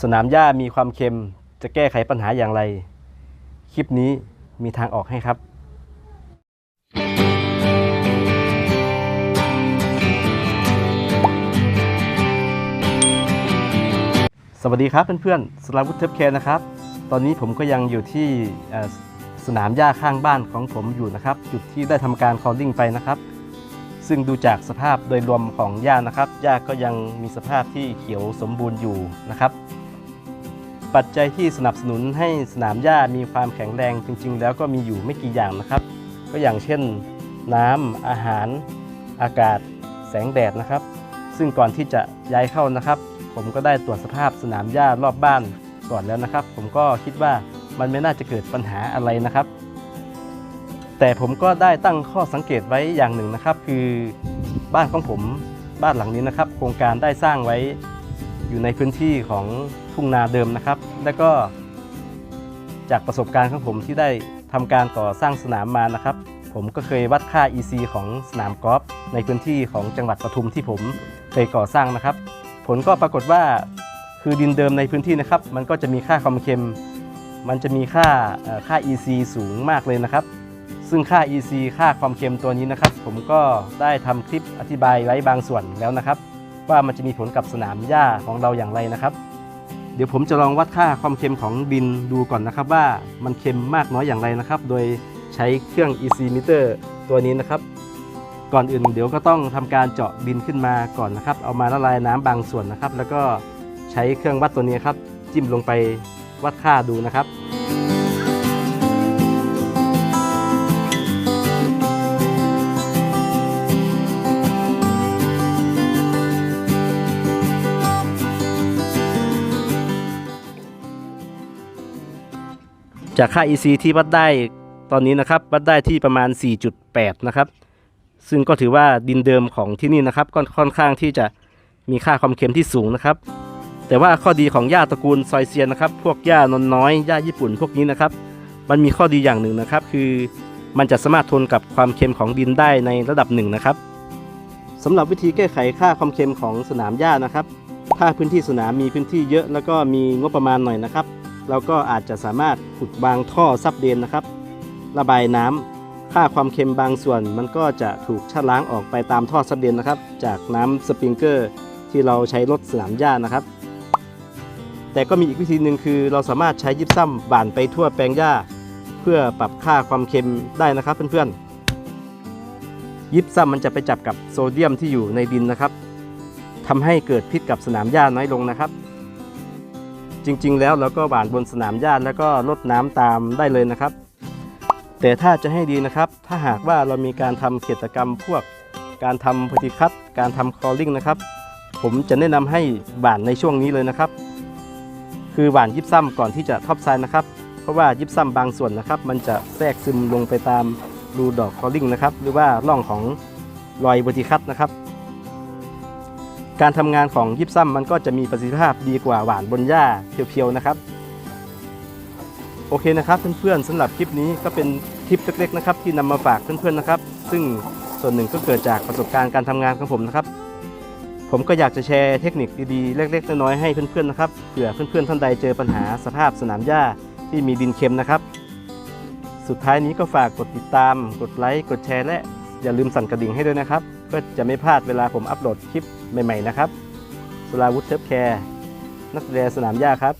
สนามหญ้ามีความเค็มจะแก้ไขปัญหาอย่างไร คลิปนี้มีทางออกให้ครับ สวัสดีครับเพื่อนๆสลาวุธเทปแคร์นะครับ ตอนนี้ผมก็ยังอยู่ที่สนามหญ้าข้างบ้านของผมอยู่นะครับ จุดที่ได้ทำการคอลลิ่งไปนะครับ ซึ่งดูจากสภาพโดยรวมของหญ้านะครับหญ้าก็ยังมีสภาพที่เขียวสมบูรณ์อยู่นะครับ ปัจจัยที่สนับสนุนให้สนามหญ้ามีความแข็งแรงจริง ๆ แล้วก็มีอยู่ไม่กี่อย่างนะครับ ก็อย่างเช่น น้ำอาหาร อากาศ แสงแดดนะครับ ซึ่งก่อนที่จะย้ายเข้านะครับ ผมก็ได้ตรวจสภาพสนามหญ้ารอบบ้านก่อนแล้วนะครับ ผมก็คิดว่ามันไม่น่าจะเกิดปัญหาอะไรนะครับ แต่ผมก็ได้ตั้งข้อสังเกตไว้อย่างหนึ่งนะครับ คือบ้านของผมบ้านหลังนี้นะครับ โครงการได้สร้างไว้ อยู่ในพื้นที่ของทุ่งนาเดิมนะครับ และก็จากประสบการณ์ของผมที่ได้ทำการก่อสร้างสนามมานะครับ ผมก็เคยวัดค่า EC ของสนามกอล์ฟในพื้นที่ของจังหวัดปทุมที่ผมเคยก่อสร้างนะครับ ผลก็ปรากฏว่าคือดินเดิมในพื้นที่นะครับ มันก็จะมีค่าความเค็ม มันจะมีค่าค่า EC สูงมากเลยนะครับ ซึ่งค่า EC ค่าความเค็มตัวนี้นะครับ ผมก็ได้ทำคลิปอธิบายไว้บางส่วนแล้วนะครับ ว่ามันจะมีผลกับสนามหญ้าของเราอย่างไรนะครับ เดี๋ยวผมจะลองวัดค่าความเค็มของดินดูก่อนนะครับ ว่ามันเค็มมากน้อยอย่างไรนะครับ โดยใช้เครื่อง EC meter ตัวนี้นะครับ ก่อนอื่นเดี๋ยวก็ต้องทำการเจาะดินขึ้นมาก่อนนะครับ เอามาละลายน้ำบางส่วนนะครับ แล้วก็ใช้เครื่องวัดตัวนี้ครับ จิ้มลงไปวัดค่าดูนะครับ จากค่า EC ที่วัดได้ตอนนี้นะครับวัดได้ที่ประมาณ 4.8 นะครับ ซึ่งก็ถือว่าดินเดิมของที่นี่นะครับก็ค่อนข้างที่จะมีค่าความเค็มที่สูงนะครับ แต่ว่าข้อดีของหญ้าตระกูลซอยเซียนนะครับ พวกหญ้านนน้อยหญ้าญี่ปุ่นพวกนี้นะครับ มันมีข้อดีอย่างหนึ่งนะครับ คือมันจะสามารถทนกับความเค็มของดินได้ในระดับหนึ่งนะครับสำหรับวิธีแก้ไขค่าความเค็มของสนามหญ้านะครับ ถ้าพื้นที่สนามมีพื้นที่เยอะแล้วก็มีงบประมาณหน่อยนะครับ เราก็อาจจะสามารถขุดวางท่อซับเดนนะครับ ระบายน้ำค่าความเค็มบางส่วนมันก็จะถูกชะล้างออกไปตามท่อซับเดนนะครับ จากน้ำสปริงเกอร์ที่เราใช้รดสนามหญ้านะครับ แต่ก็มีอีกวิธีหนึ่งคือ เราสามารถใช้ยิบซ้ำบ่านไปทั่วแปลงหญ้า เพื่อปรับค่าความเค็มได้นะครับเพื่อนๆยิบซ้ำมันจะไปจับกับโซเดียมที่อยู่ในดินนะครับทำให้เกิดพิษกับสนามหญ้าน้อยลงนะครับ จริง ๆ แล้วเราก็หว่านบนสนามหญ้าแล้วก็ลดน้ำตามได้เลยนะครับ แต่ถ้าจะให้ดีนะครับ ถ้าหากว่าเรามีการทำกิจกรรมพวกการทำพติคัตการทำคอลลิ่งนะครับ ผมจะแนะนำให้หว่านในช่วงนี้เลยนะครับ คือหว่านยิบซ้ำก่อนที่จะท็อปไซน์นะครับ เพราะว่ายิบซ้ำบางส่วนนะครับ มันจะแทรกซึมลงไปตามรูดอกคอลลิ่งนะครับ หรือว่าร่องของรอยเวอร์ติคัตนะครับ การทำงานของยิบซ้ำมันก็จะมีประสิทธิภาพดีกว่าหวานบนหญ้าเพียวๆนะครับ โอเคนะครับเพื่อนๆสำหรับคลิปนี้ก็เป็นคลิปเล็กๆนะครับที่นำมาฝากเพื่อนๆนะครับ ซึ่งส่วนหนึ่งก็เกิดจากประสบการณ์การทำงานของผมนะครับ ผมก็อยากจะแชร์เทคนิคดีๆเล็ก ๆ น้อยๆให้เพื่อนๆนะครับเผื่อเพื่อนๆท่านใดเจอปัญหาสภาพสนามหญ้าที่มีดินเค็มนะครับ สุดท้ายนี้ก็ฝากกดติดตาม กดไลค์กดแชร์และอย่าลืมสั่นกระดิ่งให้ด้วยนะครับ เพื่อจะไม่พลาดเวลาผมอัปโหลดคลิปใหม่ ๆ นะครับสลาวุฒิเทปแคร์นักแสดงสนามหญ้าครับ